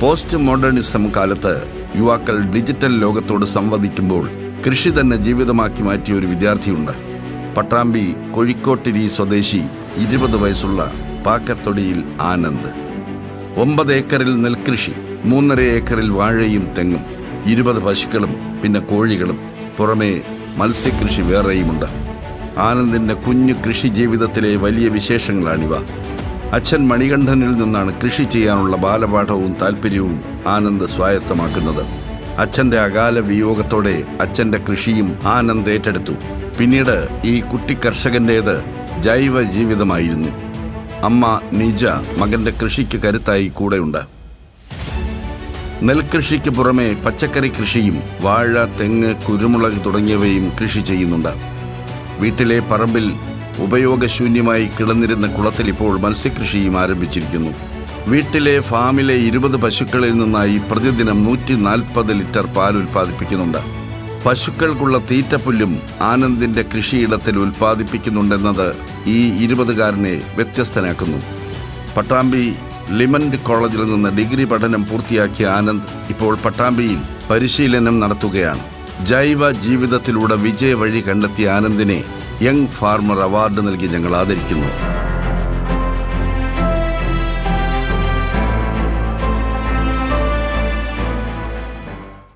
Post modernism കാലത്ത് യുവാക്കൾ digital ലോകത്തോട് സംവദിക്കുമ്പോൾ കൃഷി തന്നെ ജീവിതമാക്കി മാറ്റിയ ഒരു വിദ്യാർത്ഥിയുണ്ട്. പട്ടാമ്പി കോഴിക്കോട്ടിരി സ്വദേശി ഇരുപത് വയസ്സുള്ള പാക്കത്തൊടിയിൽ ആനന്ദ്. ഒമ്പത് ഏക്കറിൽ നെൽകൃഷി മൂന്നര ഏക്കറിൽ വാഴയും തെങ്ങും ഇരുപത് പശുക്കളും പിന്നെ കോഴികളും പുറമെ മത്സ്യകൃഷി വേറെയുമുണ്ട്. ആനന്ദിന്റെ കുഞ്ഞു കൃഷി ജീവിതത്തിലെ വലിയ വിശേഷങ്ങളാണിവ. അച്ഛൻ മണികണ്ഠനിൽ നിന്നാണ് കൃഷി ചെയ്യാനുള്ള ബാലപാഠവും താല്പര്യവും ആനന്ദ് സ്വായത്തമാക്കുന്നത്. അച്ഛന്റെ അകാല വിയോഗത്തോടെ അച്ഛന്റെ കൃഷിയും ആനന്ദ് ഏറ്റെടുത്തു. പിന്നീട് ഈ കുട്ടി കർഷകന്റേത് ജൈവ ജീവിതമായിരുന്നു. അമ്മ നിജ മകന്റെ കൃഷിക്ക് കരുത്തായി കൂടെയുണ്ട്. നെൽകൃഷിക്ക് പുറമെ പച്ചക്കറി കൃഷിയും വാഴ തെങ്ങ് കുരുമുളക് തുടങ്ങിയവയും കൃഷി ചെയ്യുന്നുണ്ട്. വീട്ടിലെ പറമ്പിൽ ഉപയോഗശൂന്യമായി കിടന്നിരുന്ന കുളത്തിൽ ഇപ്പോൾ മത്സ്യകൃഷിയും ആരംഭിച്ചിരിക്കുന്നു. വീട്ടിലെ ഫാമിലെ ഇരുപത് പശുക്കളിൽ നിന്നായി പ്രതിദിനം നൂറ്റി നാൽപ്പത് ലിറ്റർ പാൽ ഉൽപ്പാദിപ്പിക്കുന്നുണ്ട്. പശുക്കൾക്കുള്ള തീറ്റപ്പുല്ലും ആനന്ദിന്റെ കൃഷിയിടത്തിൽ ഉൽപ്പാദിപ്പിക്കുന്നുണ്ടെന്നത് ഈ ഇരുപതുകാരനെ വ്യത്യസ്തനാക്കുന്നു. പട്ടാമ്പി ലിമൻഡ് കോളേജിൽ നിന്ന് ഡിഗ്രി പഠനം പൂർത്തിയാക്കിയ ആനന്ദ് ഇപ്പോൾ പട്ടാമ്പിയിൽ പരിശീലനം നടത്തുകയാണ്. ജൈവ ജീവിതത്തിലൂടെ വിജയ വഴി കണ്ടെത്തിയ ആനന്ദിനെ യങ് ഫാർമർ അവാർഡ് നൽകി ഞങ്ങൾ ആദരിക്കുന്നു.